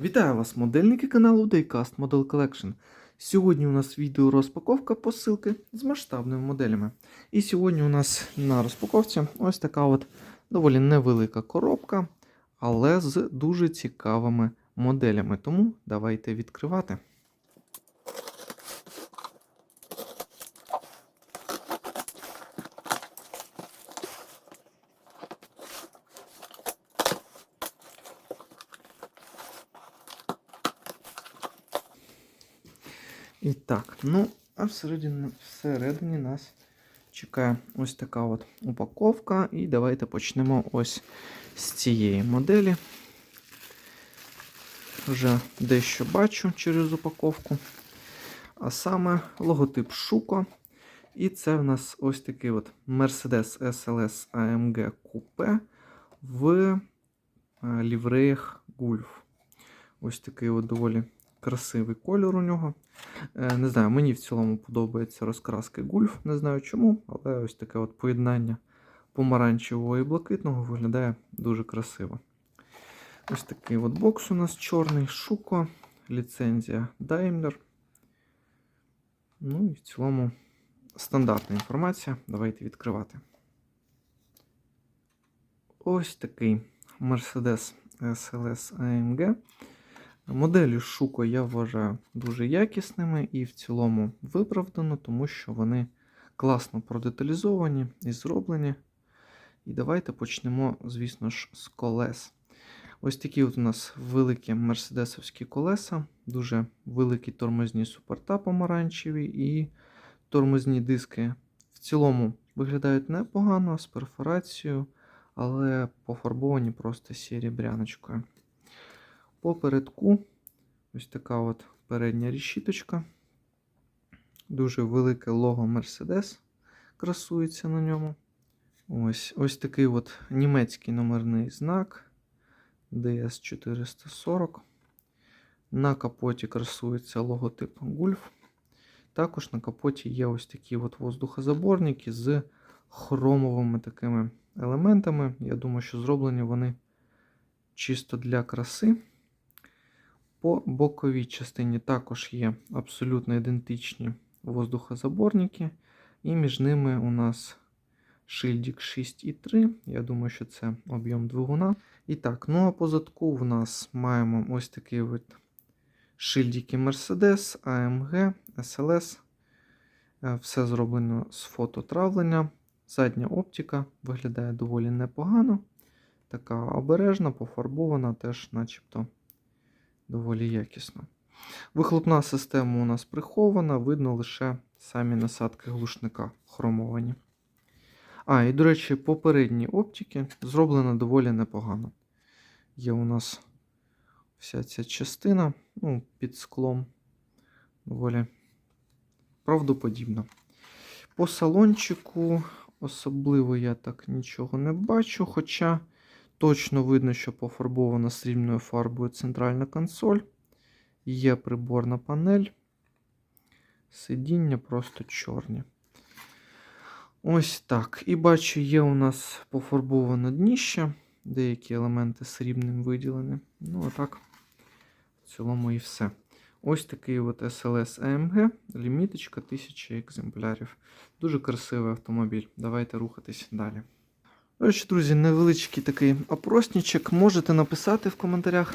Вітаю вас, модельники каналу Daycast Model Collection. Сьогодні у нас відео розпаковка посилки з масштабними моделями. І сьогодні у нас на розпаковці ось така от доволі невелика коробка, але з дуже цікавими моделями. Тому давайте відкривати. І так, ну, а всередині, всередині нас чекає ось така от упаковка. І давайте почнемо ось з цієї моделі. Вже дещо бачу через упаковку. А саме логотип Шуко. І це в нас ось такий от Mercedes SLS AMG Coupe в е, лівреях Gulf. Ось такий от доволі красивий кольор у нього. Е, Не знаю, мені в цілому подобається розкраски гульф, не знаю чому, але ось таке от поєднання помаранчевого і блакитного виглядає дуже красиво. Ось такий от бокс у нас чорний, шуко, ліцензія Daimler. Ну і в цілому стандартна інформація. Давайте відкривати. Ось такий Mercedes SLS AMG. Моделі Шуко я вважаю дуже якісними і в цілому виправдано, тому що вони класно продеталізовані і зроблені. І давайте почнемо, звісно ж, з колес. Ось такі от у нас великі мерседесовські колеса, дуже великі тормозні супорта помаранчеві і тормозні диски в цілому виглядають непогано з перфорацією, але пофарбовані просто серебряночкою. Попередку ось така от передня решіточка. Дуже велике лого Mercedes красується на ньому. Ось ось такий от німецький номерний знак DS440. На капоті красується логотип Gulf. Також на капоті є ось такі от воздухозаборники з хромовими такими елементами. Я думаю, що зроблені вони чисто для краси. По боковій частині також є абсолютно ідентичні воздухозаборники, і між ними у нас шильдик 6,3. Я думаю, що це об'єм двигуна. І так, ну а по задку в нас маємо ось такі от шильдики Mercedes, AMG, SLS. Все зроблено з фототравлення. Задня оптика виглядає доволі непогано. Така обережна, пофарбована, теж начебто доволі якісно. Вихлопна система у нас прихована, видно лише самі насадки глушника хромовані. А, і, до речі, попередні оптики зроблено доволі непогано. Є у нас вся ця частина ну, під склом доволі правдоподібно. По салончику особливо я так нічого не бачу, хоча. Точно видно, що пофарбована срібною фарбою центральна консоль. Є приборна панель. Сидіння просто чорні. Ось так. І бачу, є у нас пофарбоване дніще. Деякі елементи срібним виділені. Ну, а так, в цілому і все. Ось такий от SLS AMG, ліміточка 1000 екземплярів. Дуже красивий автомобіль. Давайте рухатись далі. До речі, друзі, невеличкий такий опроснічок. Можете написати в коментарях,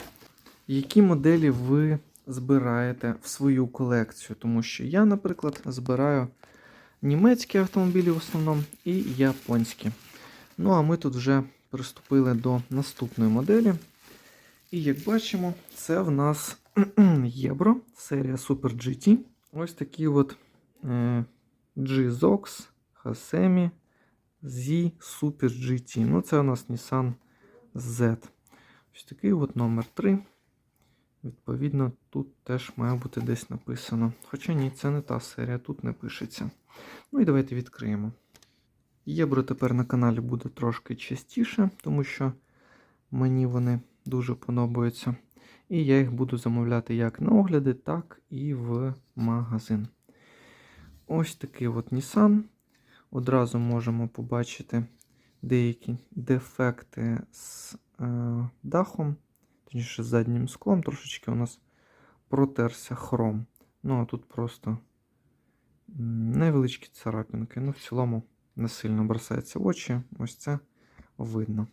які моделі ви збираєте в свою колекцію. Тому що я, наприклад, збираю німецькі автомобілі в основному і японські. Ну, а ми тут вже приступили до наступної моделі. І як бачимо, це в нас Євро, серія Super GT. Ось такі от е, G-Zox, Hasemi. Z Super GT. Ну, це у нас Nissan Z. Ось такий от номер 3. Відповідно, тут теж має бути десь написано. Хоча ні, це не та серія, тут не пишеться. Ну і давайте відкриємо. Євро тепер на каналі буде трошки частіше, тому що мені вони дуже подобаються. І я їх буду замовляти як на огляди, так і в магазин. Ось такий от Nissan. Одразу можемо побачити деякі дефекти з е, дахом, точніше з заднім склом, трошечки у нас протерся хром. Ну, а тут просто невеличкі царапинки. Ну, в цілому не сильно бросається в очі. Ось це видно.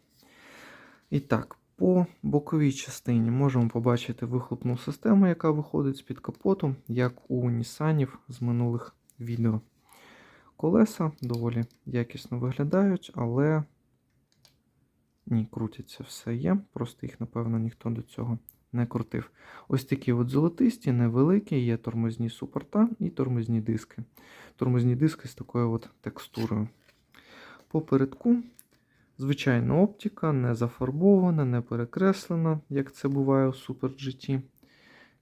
І так, по боковій частині можемо побачити вихлопну систему, яка виходить з-під капоту, як у Нісанів з минулих відео. Колеса доволі якісно виглядають, але ні, крутяться все є. Просто їх, напевно, ніхто до цього не крутив. Ось такі от золотисті, невеликі, є тормозні супорта і тормозні диски. Тормозні диски з такою от текстурою. По передку звичайна оптика, не зафарбована, не перекреслена, як це буває у Super GT.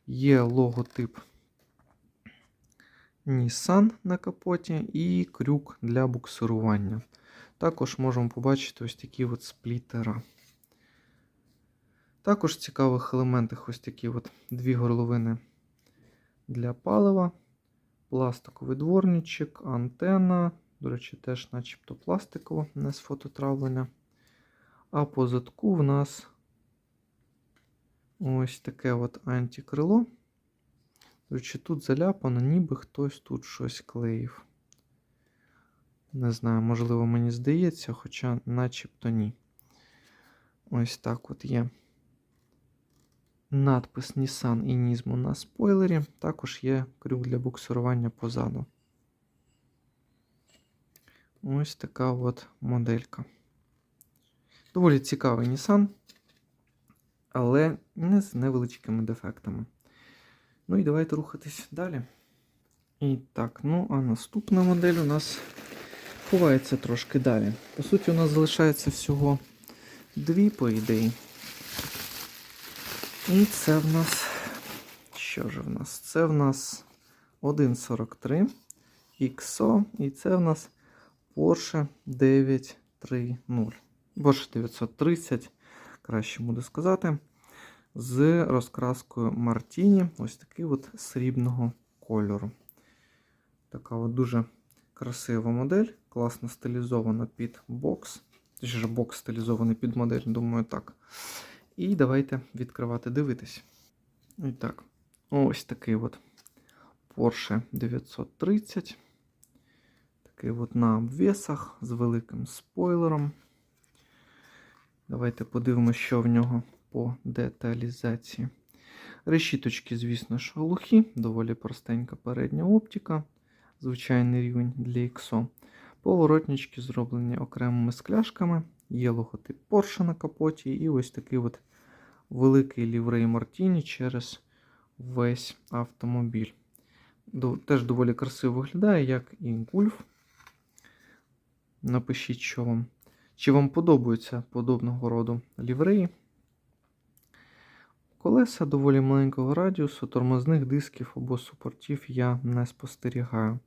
Є логотип Nissan на капоті і крюк для буксирування. Також можемо побачити ось такі от сплітера. Також в цікавих елементах ось такі от дві горловини для палива, пластиковий дворничок, антенна. До речі, теж начебто пластиково, не з фототравлення. А по задку в нас ось таке от антикрило. Речі, тут заляпано, ніби хтось тут щось клеїв. Не знаю, можливо, мені здається, хоча начебто ні. Ось так от є надпис Nissan і Nismo на спойлері. Також є крюк для буксирування позаду. Ось така от моделька. Доволі цікавий Nissan, але не з невеличкими дефектами. Ну і давайте рухатись далі. І так, ну а наступна модель у нас ховається трошки далі. По суті, у нас залишається всього дві, по ідеї. І це в нас. Що ж в нас? Це в нас 1.43 XO, і це в нас Porsche 930. Porsche 930, краще буде сказати. З розкраскою Мартіні, ось такий от срібного кольору. Така от дуже красива модель, класно стилізована під бокс. Точніше, бокс стилізований під модель, думаю, так. І давайте відкривати, дивитись. І так, ось такий от Porsche 930. Такий от на обвісах з великим спойлером. Давайте подивимося, що в нього по деталізації. Решіточки, звісно ж, глухі, доволі простенька передня оптика, звичайний рівень для XO. Поворотнички зроблені окремими скляшками. Є логотип Porsche на капоті, і ось такий от великий ліврей Мартіні через весь автомобіль. Теж доволі красиво виглядає, як і Гульф. Напишіть, що вам. Чи вам подобаються подобного роду лівреї. Колеса доволі маленького радіусу, тормозних дисків або супортів я не спостерігаю.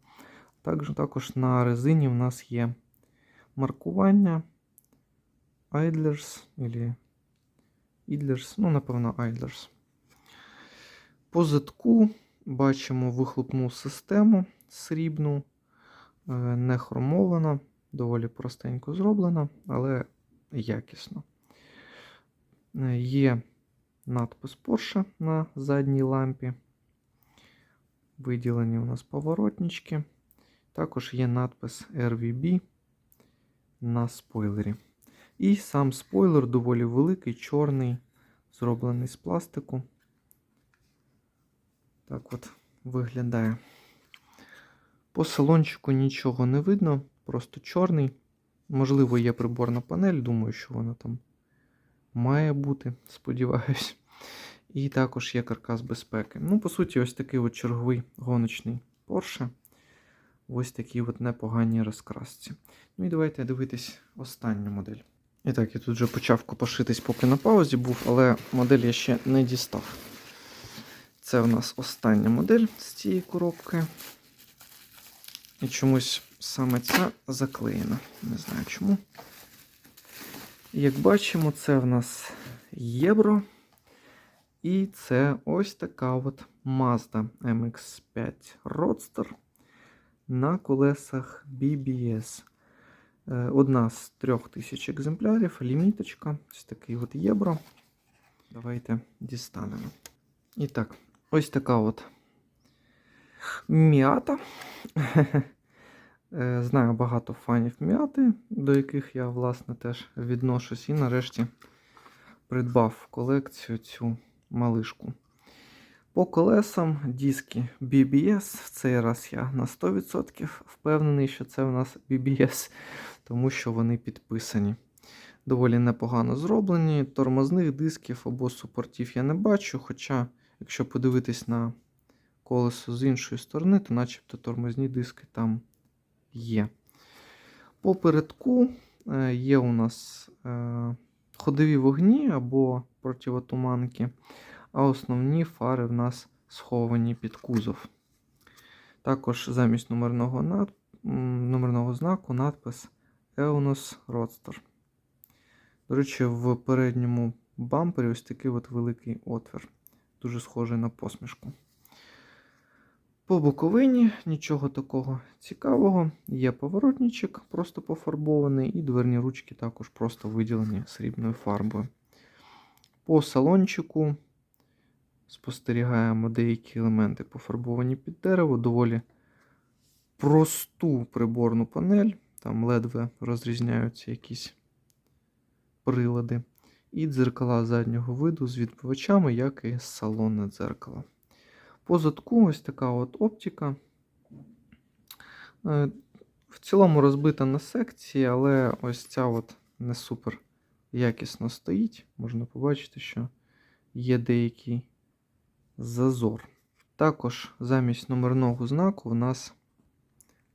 Також, також на резині в нас є маркування Idlers, или Idlers, ну, напевно, Idlers. По задку бачимо вихлопну систему срібну, е, не хромована, доволі простенько зроблена, але якісно. Е, Є надпис Porsche на задній лампі. Виділені у нас поворотнички. Також є надпис RVB на спойлері. І сам спойлер доволі великий, чорний, зроблений з пластику. Так от виглядає. По салончику нічого не видно, просто чорний. Можливо, є приборна панель, думаю, що вона там має бути, сподіваюсь. І також є каркас безпеки. Ну, по суті, ось такий от черговий гоночний Porsche. Ось такі от непогані розкрасці. Ну і давайте дивитись останню модель. І так, я тут вже почав копошитись, поки на паузі був, але модель я ще не дістав. Це в нас остання модель з цієї коробки. І чомусь саме ця заклеєна. Не знаю чому. Як бачимо, це в нас Євро. І це ось така от Mazda MX5 Roadster на колесах BBS. Е, Одна з трьох тисяч екземплярів, ліміточка, ось такий от євро. Давайте дістанемо. І так, ось така от м'ята. Е, Знаю багато фанів м'яти, до яких я, власне, теж відношусь. І нарешті придбав в колекцію цю малишку. По колесам диски BBS. В цей раз я на 100% впевнений, що це у нас BBS, тому що вони підписані. Доволі непогано зроблені. Тормозних дисків або супортів я не бачу. Хоча, якщо подивитись на колесо з іншої сторони, то начебто тормозні диски там є. По передку е, є у нас е, ходові вогні або противотуманки, а основні фари в нас сховані під кузов. Також замість номерного, над... номерного знаку надпис Eonos Roadster. До речі, в передньому бампері ось такий от великий отвір. Дуже схожий на посмішку. По боковині нічого такого цікавого. Є поворотничок, просто пофарбований, і дверні ручки також просто виділені срібною фарбою. По салончику спостерігаємо деякі елементи пофарбовані під дерево, доволі просту приборну панель. Там ледве розрізняються якісь прилади. І дзеркала заднього виду з відбивачами, як і салонне дзеркало. По задку ось така от оптика. Е, В цілому розбита на секції, але ось ця от не супер якісно стоїть. Можна побачити, що є деякий зазор. Також замість номерного знаку у нас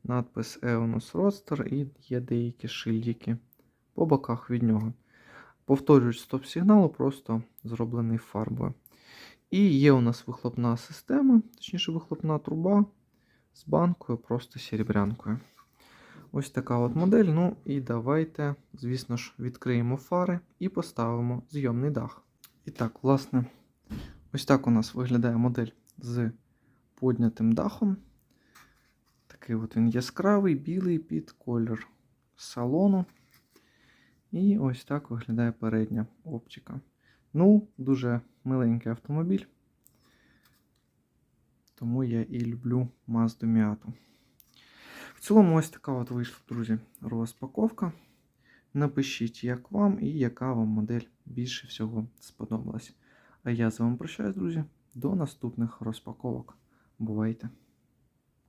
надпис Eonos Roadster і є деякі шильдики по боках від нього. Повторюють стоп-сигналу, просто зроблений фарбою. І є у нас вихлопна система, точніше, вихлопна труба з банкою, просто серебрянкою. Ось така от модель. Ну і давайте, звісно ж, відкриємо фари і поставимо зйомний дах. І так, власне, ось так у нас виглядає модель з поднятим дахом. Такий от він яскравий, білий під колір салону. І ось так виглядає передня оптика. Ну, дуже миленький автомобіль. Тому я і люблю Mazda Miata. В цілому, ось така от вийшла, друзі, розпаковка. Напишіть, як вам і яка вам модель більше всього сподобалась. А я з вами прощаюсь, друзі. До наступних розпаковок. Бувайте!